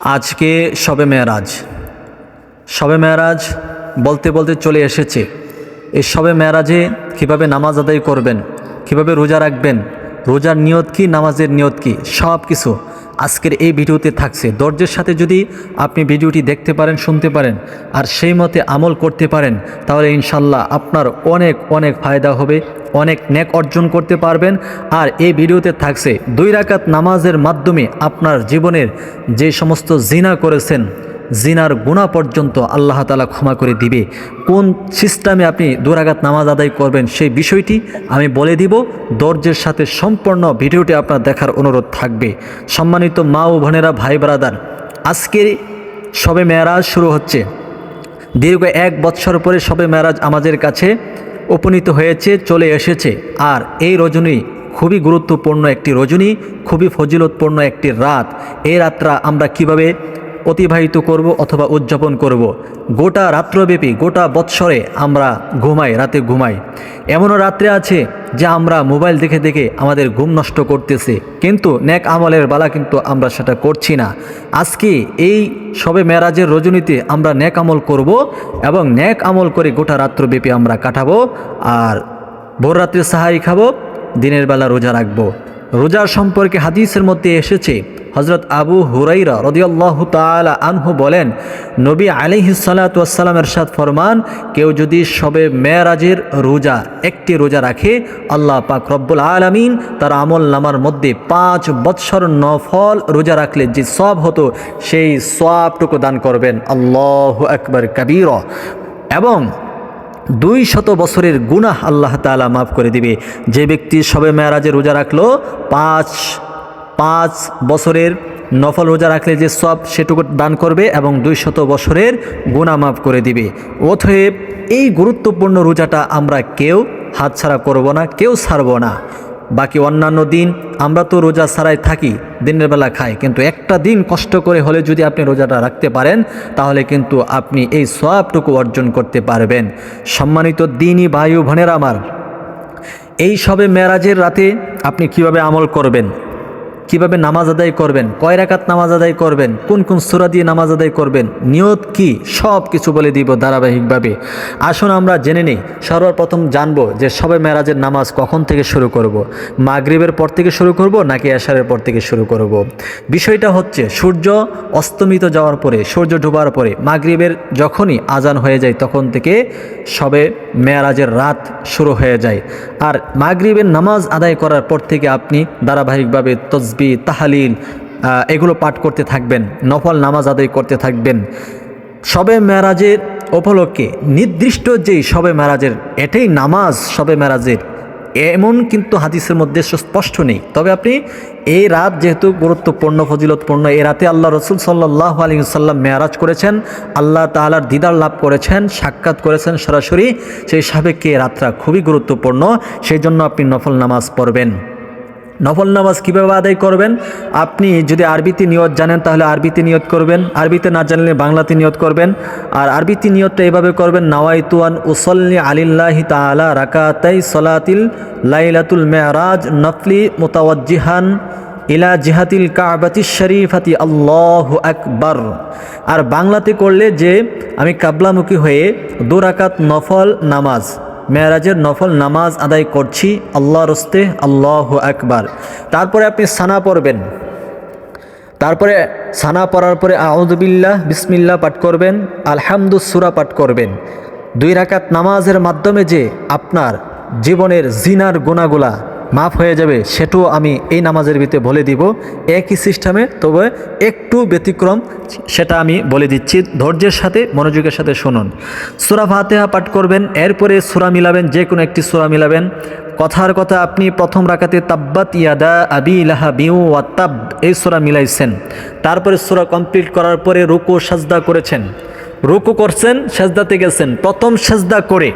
আজকে শবে মেয়ারাজ। শবে মেয়ারাজ বলতে বলতে চলে এসেছে। এই শবে মেয়ারাজে কীভাবে নামাজ আদায় করবেন, কীভাবে রোজা রাখবেন, রোজার নিয়ত কি, নামাজের নিয়ত কি সব কিছু আজকের এই ভিডিওতে থাকছে। দর্জের সাথে যদি আপনি ভিডিওটি দেখতে পারেন, শুনতে পারেন, আর সেই মতে আমল করতে পারেন, তাহলে ইনশাল্লাহ আপনার অনেক অনেক ফায়দা হবে, অনেক নেক অর্জন করতে পারবেন। আর এই ভিডিওতে থাকছে, দুই রাকাত নামাজের মাধ্যমে আপনার জীবনের যে সমস্ত জিনা করেছেন জিনার গুণা পর্যন্ত আল্লাহ তালা ক্ষমা করে দিবে। কোন সিস্টেমে আপনি দুরাগাত নামাজ আদায় করবেন সেই বিষয়টি আমি বলে দিব। দর্জের সাথে সম্পূর্ণ ভিডিওটি আপনার দেখার অনুরোধ থাকবে। সম্মানিত মা ও বোনেরা, ভাই ব্রাদার, আজকের সবে মেয়ারাজ শুরু হচ্ছে। দীর্ঘ এক বৎসর পরে সবে মেয়ারাজ আমাদের কাছে উপনীত হয়েছে, চলে এসেছে। আর এই রজনী খুবই গুরুত্বপূর্ণ একটি রজনী, খুবই ফজিলতপূর্ণ একটি রাত। এই রাতটা আমরা কীভাবে অতিবাহিত করব অথবা উদযাপন করব। গোটা রাত্রব্যাপী, গোটা বৎসরে আমরা ঘুমাই, রাতে ঘুমাই। এমনও রাত্রে আছে যে আমরা মোবাইল দেখে দেখে আমাদের ঘুম নষ্ট করতেছে। কিন্তু ন্যাক আমলের বালা কিন্তু আমরা সেটা করছি না। আজকে এই সবে মেরাজের রজনীতে আমরা ন্যাক আমল করব এবং ন্যাক আমল করে গোটা রাত্রব্যাপী আমরা কাটাবো আর ভোর রাত্রে সাহারি খাব, দিনের বেলা রোজা রাখব। রোজার সম্পর্কে হাদিসের মধ্যে এসেছে হজরত আবু হুরাইরা রদিয়াল্লাহ তালা আনহু বলেন, নবী আলিহিসাল্লাতাম এরশাদ ফরমান, কেউ যদি সবে মেয়ারাজের রোজা, একটি রোজা রাখে, আল্লাহ পাক রব্বুল আলমিন তার আমল নামার মধ্যে পাঁচ বৎসর নফল রোজা রাখলে যে সব হতো, সেই সবটুকু দান করবেন। আল্লাহ আকবর, কবির। এবং দুই শত বছরের গুনাহ আল্লাহ তালা মাফ করে দিবে। যে ব্যক্তি সবে মেয়ারাজে রোজা রাখল, পাঁচ পাঁচ বছরের নফল রোজা রাখলে যে সব সেটুকু দান করবে এবং দুই শত বছরের গুণা মাফ করে দিবে। অথব এই গুরুত্বপূর্ণ রোজাটা আমরা কেউ হাতছাড়া করব না, কেউ ছাড়ব না। বাকি অন্যান্য দিন আমরা তো রোজা ছাড়াই থাকি, দিনের বেলা খাই। কিন্তু একটা দিন কষ্ট করে হলে যদি আপনি রোজাটা রাখতে পারেন, তাহলে কিন্তু আপনি এই সবটুকু অর্জন করতে পারবেন। সম্মানিত দিনই বায়ু ভনের আমার, এই সবে মেরাজের রাতে আপনি কীভাবে আমল করবেন? কীভাবে নামাজ আদায় করবেন? কয় রাকাত নামাজ আদায় করবেন? কোন কোন সুরা দিয়ে নামাজ আদায় করবেন? নিয়ত কি? সব কিছু বলে দিব ধারাবাহিকভাবে। আসুন আমরা জেনে নিই। সর্বপ্রথম জানব যে সবে মেরাজের নামাজ কখন থেকে শুরু করব। মাগরিবের পর থেকে শুরু করব নাকি এশারের পর থেকে শুরু করব। বিষয়টা হচ্ছে সূর্য অস্তমিত যাওয়ার পরে, সূর্য ডুবার পরে, মাগরিবের যখনই আজান হয়ে যায় তখন থেকে সবে মেয়ারাজের রাত শুরু হয়ে যায়। আর মাগরিবের নামাজ আদায় করার পর থেকে আপনি ধারাবাহিকভাবে তসবি তাহালিল এগুলো পাঠ করতে থাকবেন, নফল নামাজ আদায় করতে থাকবেন। সবে মেরাজের উপলক্ষে নির্দিষ্ট যেই সবে মেরাজের, এটাই নামাজ সবে মেরাজের। এমন কিন্তু হাদিসের মধ্যে স্পষ্ট নেই। তবে আপনি এই রাত যেহেতু গুরুত্বপূর্ণ, ফজিলতপূর্ণ, এই রাতে আল্লাহ রসুল সাল্লাহ আলী সাল্লাম মেয়ারাজ করেছেন, আল্লাহ তালার দিদার লাভ করেছেন, সাক্ষাৎ করেছেন সরাসরি, সেই সাবেককে রাতটা খুবই গুরুত্বপূর্ণ, সেই জন্য আপনি নফল নামাজ পড়বেন। নফল নামাজ কীভাবে আদায় করবেন? আপনি যদি আরবিতে নিয়ত জানেন, তাহলে আরবিতে নিয়ত করবেন। আরবিতে না জানলে বাংলাতে নিয়ত করবেন। আর আরবিতে নিয়তটা এভাবে করবেন, নাওয়াইতুয়ান উসল্লি আলিল্লাহি তালা রাকাতাই সলাতিল লাইলাতুল মেয়ারাজ নফলি মোতাওয়াজিহান ইলা জিহাতিল কাবাতি শরীফাতি। আল্লাহ আকবর। আর বাংলাতে করলে যে, আমি কাবলামুখী হয়ে দু দুরাকাত নফল নামাজ মেয়ারাজের নফল নামাজ আদায় করছি, আল্লাহ রস্তে আল্লাহ আকবার। তারপরে আপনি সানা পড়বেন। তারপরে সানা পড়ার পরে আউদবিল্লাহ বিসমিল্লা পাঠ করবেন আলহামদুসুরা পাঠ করবেন। দুই রাকাত নামাজের মাধ্যমে যে আপনার জীবনের জিনার গোনাগুলা মাফ হয়ে যাবে, সেটাও আমি এই নামাজের ভিতরে বলে দিব। একই সিস্টেমে, তবে একটু ব্যতিক্রম, সেটা আমি বলে দিচ্ছি। ধৈর্যের সাথে, মনোযোগের সাথে শুনুন। সুরা ফাতেহা পাঠ করবেন, এরপরে সুরা মিলাবেন যে কোনো একটি সুরা মিলাবেন। কথার কথা আপনি প্রথম রাখাতে তাব্বাত ইয়াদা আবি ইলাহা বিউ ওয়াত্তাব এই সুরা মিলাইছেন। তারপরে সুরা কমপ্লিট করার পরে রুকু সাজদা করেছেন। রুকু করছেন, সাজদাতে গেছেন। প্রথম সাজদা করে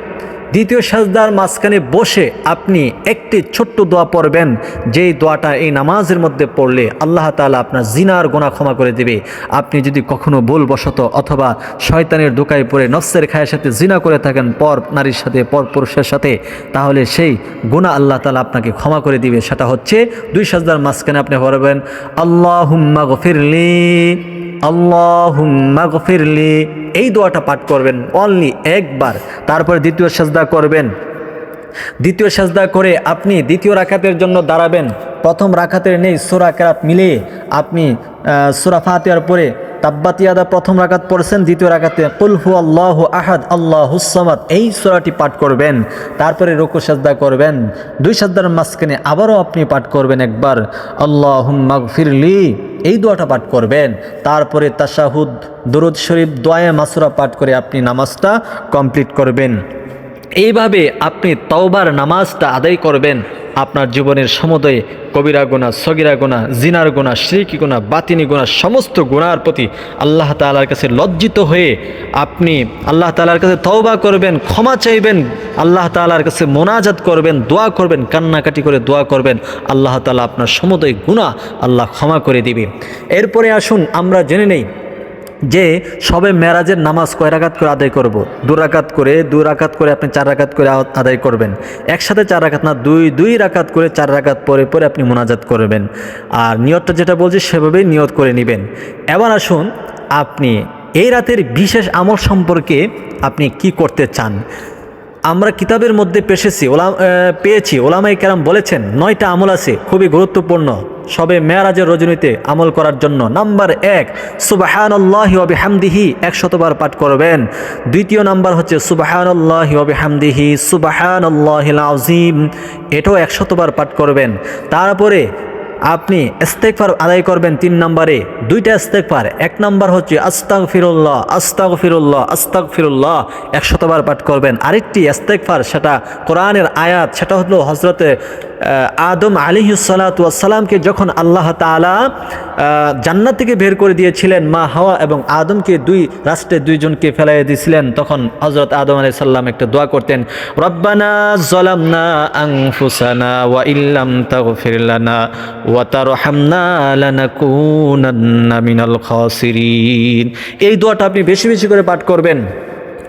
দ্বিতীয় সাজদার মাঝখানে বসে আপনি একটি ছোট্ট দোয়া পড়বেন। যেই দোয়াটা এই নামাজের মধ্যে পড়লে আল্লাহ তালা আপনার জিনার গোনা ক্ষমা করে দেবে। আপনি যদি কখনো ভুলবশত অথবা শয়তানের দোকায় পড়ে নফসের খায়ের সাথে জিনা করে থাকেন পর নারীর সাথে, পর পুরুষের সাথে, তাহলে সেই গুণা আল্লাহ তালা আপনাকে ক্ষমা করে দিবে। সেটা হচ্ছে দুই সাজদার মাঝখানে আপনি পড়বেন আল্লাহ হুম্মা গফিরলি আল্লাহুম্মা গফিরলি। এই দোয়াটা পাঠ করবেন অনলি একবার, তারপরে দ্বিতীয় সাজদা করবেন। দ্বিতীয় সাজদা করে আপনি দ্বিতীয় রাখাতের জন্য দাঁড়াবেন। প্রথম রাখাতের নেই, সোরা কেরাত মিলিয়ে আপনি সোরা ফাতিয়ার পরে তাব্বাতিয়াদা প্রথম রাকাত পড়েছেন, দ্বিতীয় রাকাতে কুলহু আল্লাহ আহাদ আল্লাহ হুসামাদ এই সোরাটি পাঠ করবেন। তারপরে রুকু, সাজদা করবেন। দুই সাজদার মাঝখানে আবারও আপনি পাঠ করবেন একবার। আল্লাহ ফিরলি এই দোয়াটা পাঠ করবেন। তারপরে তাশাহুদ দরুদ শরীফ, দোয়ায়ে মাসুরা পাঠ করে আপনি নামাজটা কমপ্লিট করবেন। এইভাবে আপনি তওবার নামাজটা আদায় করবেন। আপনার জীবনের সমুদয়ে কবিরা গোনা সগিরা গোনা জিনার গোনা শ্রীকি গোনা বাতিনি গোনা সমস্ত গুণার প্রতি আল্লাহ তালার কাছে লজ্জিত হয়ে আপনি আল্লাহ তালার কাছে তওবা করবেন, ক্ষমা চাইবেন, আল্লাহ তালার কাছে মোনাজাত করবেন, দোয়া করবেন, কান্নাকাটি করে দোয়া করবেন, আল্লাহ তালা আপনার সমুদয় গুণা আল্লাহ ক্ষমা করে দিবে। এরপরে আসুন, আমরা জেনে নেই যে সবে মেরাজের নামাজ কয় রাকাত করে আদায় করব? দু রাকাত করে দু রাকাত করে আপনি চার রাকাত করে আদায় করবেন। একসাথে চার রাকাত না দুই দুই রাকাত করে চার রাকাত পরে পরে আপনি মোনাজাত করবেন। আর নিয়তটা যেটা বলছি সেভাবেই নিয়ত করে নেবেন। এবার আসুন আপনি এই রাতের বিশেষ আমল সম্পর্কে আপনি কি করতে চান? আমরা কিতাবের মধ্যে পেশেছি আহ, পেয়েছি। ওলামাই কেরাম বলেছেন নয়টা আমল আছে খুবই গুরুত্বপূর্ণ। সবে মেয়ারাজের রজনীতে আমল করার জন্য নাম্বার এক, সুবাহানল্লাহি হামদিহি একশতবার পাঠ করবেন। দ্বিতীয় নাম্বার হচ্ছে, সুবাহানল্লাহি হামদিহি সুবাহানল্লাহিল আজিম এটাও একশতবার পাঠ করবেন। তারপরে আপনি ইস্তেকফার আদায় করবেন তিন নম্বরে। দুইটা ইস্তেকফার এক নম্বর হচ্ছে আস্তাক ফিরুল্লাহ আস্তাক ফিরুল্লাহ আস্তাক ফিরুল্লাহ একশতবার পাঠ করবেন। আরেকটি ইস্তেকফার সেটা কোরআনের আয়াত, সেটা হলো হজরতে আদম আলিহিসালাতামকে যখন আল্লাহ তালা জান্নাত থেকে বের করে দিয়েছিলেন, মা হাওয়া এবং আদমকে দুই রাষ্ট্রে দুইজনকে ফেলাই দিয়েছিলেন তখন হজরত আদম আলাই সাল্লাম একটা দোয়া করতেন, রব্বানা জলামনা আংফুসানা ওয়া ইল্লাম তাগফির এই দোয়াটা আপনি বেশি বেশি করে পাঠ করবেন।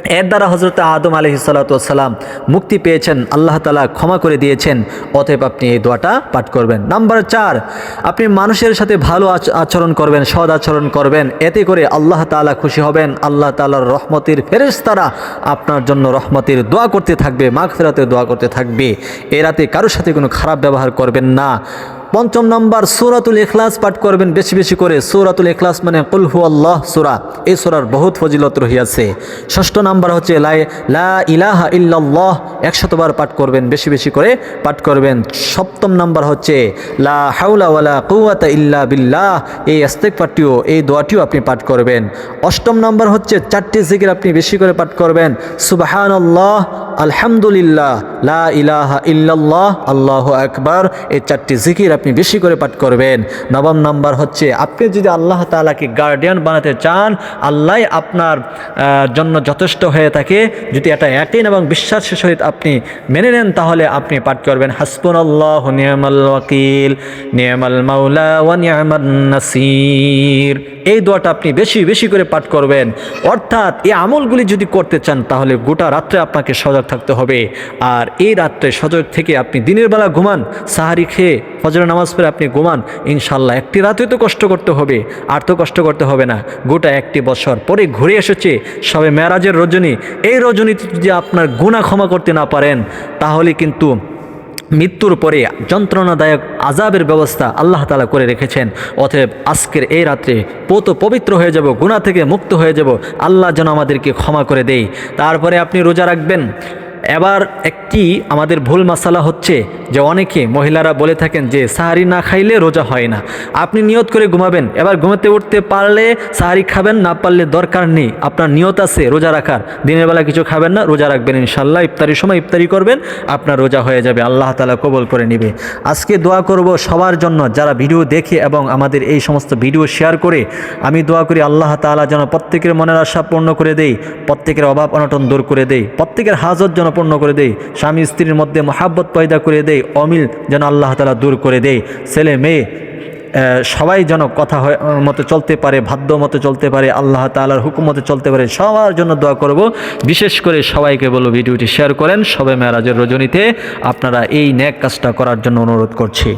এর দ্বারা হজরত আদম আলহি সাল্লাম মুক্তি পেয়েছেন, আল্লাহ তালা ক্ষমা করে দিয়েছেন, অতএব আপনি এই দোয়াটা পাঠ করবেন। নাম্বার চার, আপনি মানুষের সাথে ভালো আচ- আচরণ করবেন সদ আচরণ করবেন, এতে করে আল্লাহ তালা খুশি হবেন, আল্লাহ তালার রহমতের ফেরেশতারা আপনার জন্য রহমতির দোয়া করতে থাকবে মাঘ ফেরাতে দোয়া করতে থাকবে। এ রাতে কারোর সাথে কোনো খারাপ ব্যবহার করবেন না। পঞ্চম নম্বর সূরাতুল ইখলাস পাঠ করবেন বেশি বেশি করে। সূরাতুল ইখলাস মানে কুলহু আল্লাহ সূরা। এই সূরার বহুত ফজিলত রহিয়াছে। ষষ্ঠ নাম্বার হচ্ছে লাই লা ইলাহা ইল্লাল্লাহ। একশতবার পাঠ করবেন, বেশি বেশি করে পাঠ করবেন। সপ্তম নাম্বার হচ্ছে লা হাউলা ওয়ালা কুওয়াতা ইল্লা বিল্লাহ। এই ইস্তেগফারটিও, এই দোয়াটিও আপনি পাঠ করবেন। অষ্টম নাম্বার হচ্ছে চারটি জিকির আপনি বেশি করে পাঠ করবেন। সুবহানাল্লাহ আলহামদুলিল্লাহ, লা ইলাহা ইল্লাল্লাহ, আল্লাহু আকবার, এই চারটি জিকির আপনি বেশি করে পাঠ করবেন। নবম নাম্বার হচ্ছে, আপনি যদি আল্লাহ তাআলাকে গার্ডিয়ান বানাতে চান, আল্লাহ আপনার জন্য যথেষ্ট হয়ে থাকে। যদি এটা একদিন এবং বিশ্বাসের সহিত আপনি মেনে নেন, তাহলে আপনি পাঠ করবেন হাসপুন আল্লাহ নিয়ামাল ওয়াকিল, নিয়ামাল মাওলা ওয়া নিয়ামান নাসির। এই দোয়াটা আপনি বেশি বেশি করে পাঠ করবেন। অর্থাৎ এই আমলগুলি যদি করতে চান, তাহলে গোটা রাত্রে আপনাকে সজাগ থাকতে হবে। আর এই রাত্রে সজাগ থেকে আপনি দিনের বেলা ঘুমান, সাহারি খেয়ে ফজরের নামাজ পরে আপনি ঘুমান ইনশাল্লাহ একটি রাতে তো কষ্ট করতে হবে, আর তো কষ্ট করতে হবে না। গোটা একটি বছর পরে ঘুরে এসেছে সবে মেরাজের রজনী। এই রজনীতে যদি আপনার গুণা ক্ষমা করতে না পারেন, তাহলে কিন্তু মৃত্যুর পরে যন্ত্রণাদায়ক আজাবের ব্যবস্থা আল্লাহ তালা করে রেখেছেন। অতএব আজকের এই রাত্রে পোত পবিত্র হয়ে যাব গুণা থেকে মুক্ত হয়ে যাব। আল্লাহ যেন আমাদেরকে ক্ষমা করে দেয়। তারপরে আপনি রোজা রাখবেন। এবার একটি আমাদের ভুল মাসালা হচ্ছে যে অনেকে মহিলারা বলে থাকেন যে সাহারি না খাইলে রোজা হয় না। আপনি নিয়ত করে ঘুমাবেন। এবার ঘুমাতে উঠতে পারলে সাহারি খাবেন, না পারলে দরকার নেই। আপনার নিয়ত আছে রোজা রাখার। দিনের বেলা কিছু খাবেন না, রোজা রাখবেন ইনশাল্লাহ ইফতারির সময় ইফতারি করবেন, আপনার রোজা হয়ে যাবে। আল্লাহ তালা কবল করে নেবে। আজকে দোয়া করব সবার জন্য। যারা ভিডিও দেখে এবং আমাদের এই সমস্ত ভিডিও শেয়ার করে, আমি দোয়া করি আল্লাহ তাআলা যেন প্রত্যেকের মনের আশা পূর্ণ করে দেই প্রত্যেকের অভাব অনটন দূর করে দেই প্রত্যেকের হাজত যেন পূর্ণ করে দেয় স্বামী স্ত্রীর মধ্যে মহাব্বত পয়দা করে দেয় অমিল যেন আল্লাহ তালা দূর করে দেয় ছেলে মেয়ে সবাই যেন কথা মতো চলতে পারে, ভাদ্য মতো চলতে পারে, আল্লাহ তালার হুকুম মতো চলতে পারে, সবার জন্য দোয়া করব। বিশেষ করে সবাইকে বলব ভিডিওটি শেয়ার করেন। সবাই মেয়ারাজের রজনীতে আপনারা এই ন্যাক কাজটা করার জন্য অনুরোধ করছি।